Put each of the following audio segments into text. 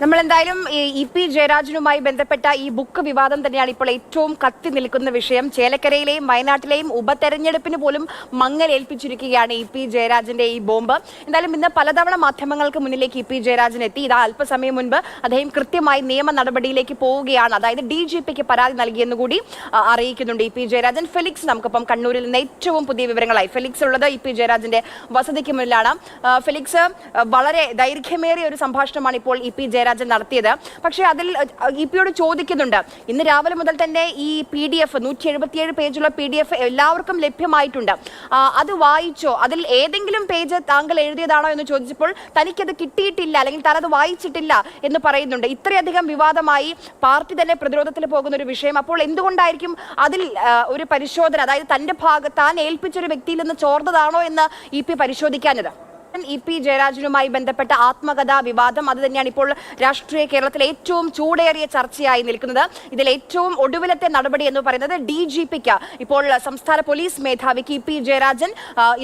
നമ്മൾ എന്തായാലും E P ജയരാജനുമായി ബന്ധപ്പെട്ട ഈ ബുക്ക് വിവാദം തന്നെയാണ് ഇപ്പോൾ ഏറ്റവും കത്തി നിൽക്കുന്ന വിഷയം. ചേലക്കരയിലെയും വയനാട്ടിലെയും ഉപതെരഞ്ഞെടുപ്പിന് പോലും മങ്ങലേൽപ്പിച്ചിരിക്കുകയാണ് ഇ പി ജയരാജന്റെ ഈ ബോംബ്. എന്തായാലും ഇന്ന് പലതവണ മാധ്യമങ്ങൾക്ക് മുന്നിലേക്ക് ഇ പി ജയരാജൻ എത്തി. ഇതാ അല്പസമയം മുൻപ് അദ്ദേഹം കൃത്യമായി നിയമ നടപടിയിലേക്ക് പോവുകയാണ്. അതായത് ഡി ജി പിക്ക് പരാതി നൽകിയെന്ന് കൂടി അറിയിക്കുന്നുണ്ട് ഇ പി ജയരാജൻ. ഫെലിക്സ് നമുക്കിപ്പം കണ്ണൂരിൽ നിന്ന് ഏറ്റവും പുതിയ വിവരങ്ങളായി. ഫെലിക്സ് ഉള്ളത് ഇ പി ജയരാജന്റെ വസതിക്ക് മുന്നിലാണ്. ഫെലിക്സ് വളരെ ദൈർഘ്യമേറിയ ഒരു സംഭാഷണമാണ് ഇപ്പോൾ ഇ പി ജയരാജൻ നടത്തിയത്. പക്ഷേ അതിൽ ഇ പിയോട് ചോദിക്കുന്നുണ്ട്. ഇന്ന് രാവിലെ മുതൽ തന്നെ ഈ പി ഡി എഫ് നൂറ്റി എഴുപത്തിയേഴ് പേജുള്ള പി ഡി എഫ് എല്ലാവർക്കും ലഭ്യമായിട്ടുണ്ട്. അത് വായിച്ചോ? അതിൽ ഏതെങ്കിലും പേജ് താങ്കൾ എഴുതിയതാണോ എന്ന് ചോദിച്ചപ്പോൾ തനിക്കത് കിട്ടിയിട്ടില്ല അല്ലെങ്കിൽ താൻ അത് വായിച്ചിട്ടില്ല എന്ന് പറയുന്നുണ്ട്. ഇത്രയധികം വിവാദമായി പാർട്ടി തന്നെ പ്രതിരോധത്തിൽ പോകുന്ന ഒരു വിഷയം. അപ്പോൾ എന്തുകൊണ്ടായിരിക്കും അതിൽ ഒരു പരിശോധന അതായത് തന്റെ ഭാഗത്ത് താൻ ഏൽപ്പിച്ച ഒരു വ്യക്തിയിൽ നിന്ന് ചോർന്നതാണോ എന്ന് ഇ പി പരിശോധിക്കാഞ്ഞത്? ഇ പി ജയരാജനുമായി ബന്ധപ്പെട്ട ആത്മകഥാ വിവാദം. അത് തന്നെയാണ് ഇപ്പോൾ രാഷ്ട്രീയ കേരളത്തിൽ ഏറ്റവും ചൂടേറിയ ചർച്ചയായി നിൽക്കുന്നത്. ഇതിൽ ഏറ്റവും ഒടുവിലത്തെ നടപടി എന്ന് പറയുന്നത് ഡി ജി പിക്ക്. ഇപ്പോൾ സംസ്ഥാന പോലീസ് മേധാവിക്ക് ഇ പി ജയരാജൻ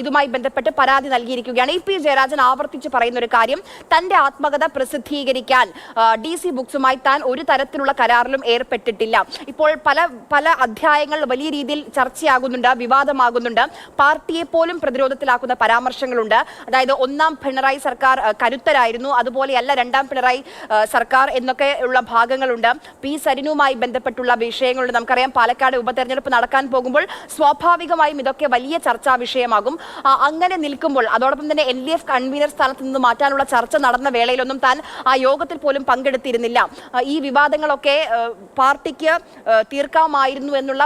ഇതുമായി ബന്ധപ്പെട്ട് പരാതി നൽകിയിരിക്കുകയാണ്. ഇ പി ജയരാജൻ ആവർത്തിച്ച് പറയുന്ന ഒരു കാര്യം തന്റെ ആത്മകഥ പ്രസിദ്ധീകരിക്കാൻ ഡി സി ബുക്സുമായി താൻ ഒരു തരത്തിലുള്ള കരാറിലും ഏർപ്പെട്ടിട്ടില്ല. ഇപ്പോൾ പല പല അധ്യായങ്ങൾ വലിയ രീതിയിൽ ചർച്ചയാകുന്നുണ്ട് വിവാദമാകുന്നുണ്ട്. പാർട്ടിയെ പോലും പ്രതിരോധത്തിലാക്കുന്ന പരാമർശങ്ങളുണ്ട്. അതായത് ഒന്നാം പിണറായി സർക്കാർ കരുത്തരായിരുന്നു. അതുപോലെയല്ല രണ്ടാം പിണറായി സർക്കാർ എന്നൊക്കെ ഉള്ള ഭാഗങ്ങളുണ്ട്. പി സരിനുമായി ബന്ധപ്പെട്ടുള്ള വിഷയങ്ങളുണ്ട്. നമുക്കറിയാം പാലക്കാട് ഉപതെരഞ്ഞെടുപ്പ് നടക്കാൻ പോകുമ്പോൾ സ്വാഭാവികമായും ഇതൊക്കെ വലിയ ചർച്ചാ വിഷയമാകും. അങ്ങനെ നിൽക്കുമ്പോൾ അതോടൊപ്പം തന്നെ എൽ ഡി എഫ് കൺവീനർ സ്ഥാനത്ത് നിന്ന് മാറ്റാനുള്ള ചർച്ച നടന്ന വേളയിലൊന്നും താൻ ആ യോഗത്തിൽ പോലും പങ്കെടുത്തിരുന്നില്ല. ഈ വിവാദങ്ങളൊക്കെ പാർട്ടിക്ക് തീർക്കാമായിരുന്നു എന്നുള്ള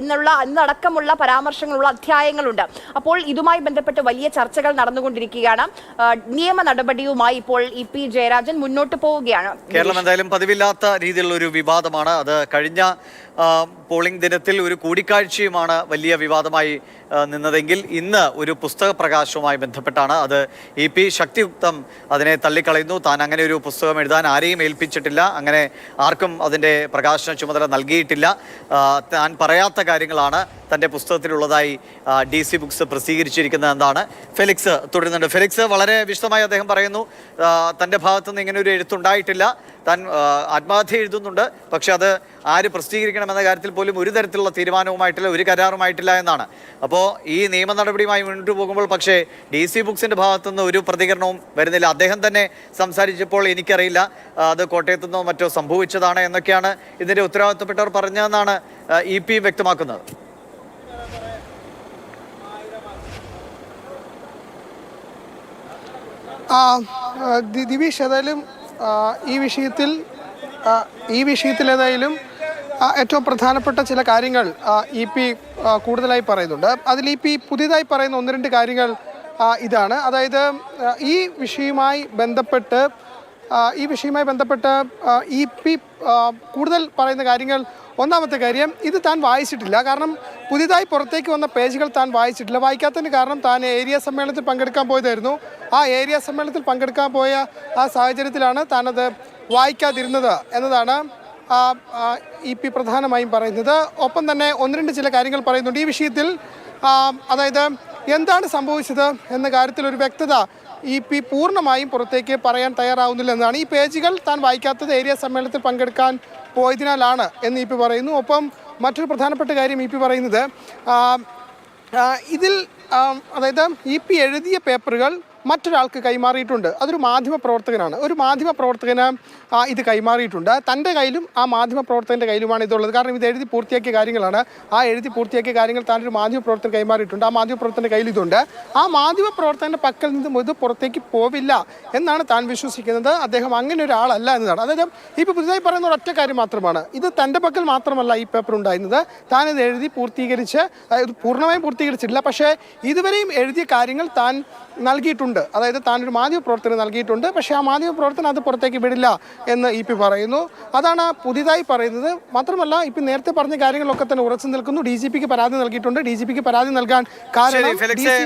എന്നുള്ള എന്നടക്കമുള്ള പരാമർശങ്ങളുള്ള അധ്യായങ്ങളുണ്ട്. അപ്പോൾ ഇതുമായി ബന്ധപ്പെട്ട് വലിയ ചർച്ചകൾ നടന്നുകൊണ്ടിരിക്കുകയാണ്. ആ, നിയമ നടപടിയുമായി ഇപ്പോൾ ഇ പി ജയരാജൻ മുന്നോട്ട് പോവുകയാണ്. കേരളം എന്തായാലും പതിവില്ലാത്ത രീതിയിലുള്ള ഒരു വിവാദമാണ്. അത് കഴിഞ്ഞ പോളിംഗ് ദിനത്തിൽ ഒരു കൂടിക്കാഴ്ചയുമാണ് വലിയ വിവാദമായി നിന്നതെങ്കിൽ ഇന്ന് ഒരു പുസ്തക പ്രകാശവുമായി ബന്ധപ്പെട്ടാണ് അത്. ഇ പി ശക്തിയുക്തം അതിനെ തള്ളിക്കളയുന്നു. താൻ അങ്ങനെ ഒരു പുസ്തകം എഴുതാൻ ആരെയും ഏൽപ്പിച്ചിട്ടില്ല. അങ്ങനെ ആർക്കും അതിന്റെ പ്രകാശന ചുമതല നൽകിയിട്ടില്ല. താൻ പറയാത്ത കാര്യങ്ങളാണ്. തന്റെ പുസ്തകത്തിലുള്ളതായി ഡി സി ബുക്സ് പ്രസിദ്ധീകരിച്ചിരിക്കുന്നത് എന്നാണ് ഫെലിക്സ് തുടരുന്നുണ്ട്. ഫെലിക്സ് വളരെ വിശദമായി അദ്ദേഹം പറയുന്നു. തന്റെ തന്റെ ഭാഗത്തുനിന്ന് ഇങ്ങനെ ഒരു എഴുത്തുണ്ടായിട്ടില്ല താൻ ആത്മഹത്യ എഴുതുന്നുണ്ട്. പക്ഷെ അത് ആര് പ്രസിദ്ധീകരിക്കണമെന്ന കാര്യത്തിൽ പോലും ഒരു തരത്തിലുള്ള തീരുമാനവുമായിട്ടില്ല ഒരു കരാറുമായിട്ടില്ല എന്നാണ്. അപ്പോൾ ഈ നിയമ നടപടിയുമായി മുന്നോട്ട് പോകുമ്പോൾ പക്ഷേ ഡി സി ബുക്സിന്റെ ഭാഗത്തുനിന്ന് ഒരു പ്രതികരണവും വരുന്നില്ല. അദ്ദേഹം തന്നെ സംസാരിച്ചപ്പോൾ എനിക്കറിയില്ല അത് കോട്ടയത്തു നിന്നോ മറ്റോ സംഭവിച്ചതാണ് എന്നൊക്കെയാണ് ഇതിന്റെ ഉത്തരവാദിത്തപ്പെട്ടവർ പറഞ്ഞതെന്നാണ് ഇ പി വ്യക്തമാക്കുന്നത് ആ, ആ, ദി- ദിവിഷ് ഏതായാലും ഈ വിഷയത്തിൽ ഈ വിഷയത്തിൽ ഏതായാലും ഏറ്റവും പ്രധാനപ്പെട്ട ചില കാര്യങ്ങൾ ഇ പി കൂടുതലായി പറയുന്നുണ്ട്. അതിൽ ഇ പി പുതിയതായി പറയുന്ന ഒന്ന് രണ്ട് കാര്യങ്ങൾ ഇതാണ്. അതായത് ഈ വിഷയവുമായി ബന്ധപ്പെട്ട് ഈ വിഷയവുമായി ബന്ധപ്പെട്ട് ഇ പി കൂടുതൽ പറയുന്ന കാര്യങ്ങൾ ഒന്നാമത്തെ കാര്യം ഇത് താൻ വായിച്ചിട്ടില്ല. കാരണം പുതിയതായി പുറത്തേക്ക് വന്ന പേജുകൾ താൻ വായിച്ചിട്ടില്ല. വായിക്കാത്തതിന് കാരണം താൻ ഏരിയ സമ്മേളനത്തിൽ പങ്കെടുക്കാൻ പോയതായിരുന്നു. ആ ഏരിയ സമ്മേളനത്തിൽ പങ്കെടുക്കാൻ പോയ ആ സാഹചര്യത്തിലാണ് താനത് വായിക്കാതിരുന്നത് എന്നതാണ് ഇ പി പ്രധാനമായും പറയുന്നത്. ഒപ്പം തന്നെ ഒന്ന് രണ്ട് ചില കാര്യങ്ങൾ പറയുന്നുണ്ട്. ഈ വിഷയത്തിൽ അതായത് എന്താണ് സംഭവിച്ചത് എന്ന കാര്യത്തിൽ ഒരു വ്യക്തത ഇ പി പൂർണമായും പുറത്തേക്ക് പറയാൻ തയ്യാറാവുന്നില്ല എന്നാണ്. ഈ പേജുകൾ താൻ വായിക്കാത്തത് ഏരിയ സമ്മേളനത്തിൽ പങ്കെടുക്കാൻ പോയതിനാലാണ് എന്ന് ഇ പി പറയുന്നു. ഒപ്പം മറ്റൊരു പ്രധാനപ്പെട്ട കാര്യം ഇ പി പറയുന്നത് ഇതിൽ അതായത് ഇ പി എഴുതിയ പേപ്പറുകൾ മറ്റൊരാൾക്ക് കൈമാറിയിട്ടുണ്ട്. അതൊരു മാധ്യമ പ്രവർത്തകനാണ്. ഒരു മാധ്യമ പ്രവർത്തകന് ഇത് കൈമാറിയിട്ടുണ്ട്. തന്റെ കയ്യിലും ആ മാധ്യമ പ്രവർത്തകന്റെ കയ്യിലുമാണ് ഇതുള്ളത്. കാരണം ഇത് എഴുതി പൂർത്തിയാക്കിയ കാര്യങ്ങളാണ്. ആ എഴുതി പൂർത്തിയാക്കിയ കാര്യങ്ങൾ താനൊരു മാധ്യമ പ്രവർത്തകൻ കൈമാറിയിട്ടുണ്ട്. ആ മാധ്യമ പ്രവർത്തകന്റെ കയ്യിൽ ഇതുണ്ട്. ആ മാധ്യമ പ്രവർത്തകന്റെ പക്കൽ നിന്നും ഇത് പുറത്തേക്ക് പോവില്ല എന്നാണ് താൻ വിശ്വസിക്കുന്നത്. അദ്ദേഹം അങ്ങനെ ഒരാളല്ല എന്നതാണ്. അതായത് ഇപ്പോൾ പുതുതായി പറയുന്ന ഒരൊറ്റ കാര്യം മാത്രമാണ്. ഇത് തന്റെ പക്കൽ മാത്രമല്ല ഈ പേപ്പർ ഉണ്ടായിരുന്നത്. താൻ ഇത് എഴുതി പൂർത്തീകരിച്ച് പൂർണമായും പൂർത്തീകരിച്ചിട്ടില്ല. പക്ഷേ ഇതുവരെയും എഴുതിയ കാര്യങ്ങൾ താൻ നൽകിയിട്ടുണ്ട്. അതായത് താനൊരു മാധ്യമ പ്രവർത്തനം നൽകിയിട്ടുണ്ട്. പക്ഷേ ആ മാധ്യമ പ്രവർത്തനം അത് പുറത്തേക്ക് വിടില്ല എന്ന് ഇ പി പറയുന്നു. അതാണ് പുതിയതായി പറയുന്നത്. മാത്രമല്ല ഇപ്പം നേരത്തെ പറഞ്ഞ കാര്യങ്ങളൊക്കെ തന്നെ ഉറച്ചു നിൽക്കുന്നു. ഡി ജി പിക്ക് പരാതി നൽകിയിട്ടുണ്ട്. ഡി ജി പിക്ക് പരാതി നൽകാൻ കാരണം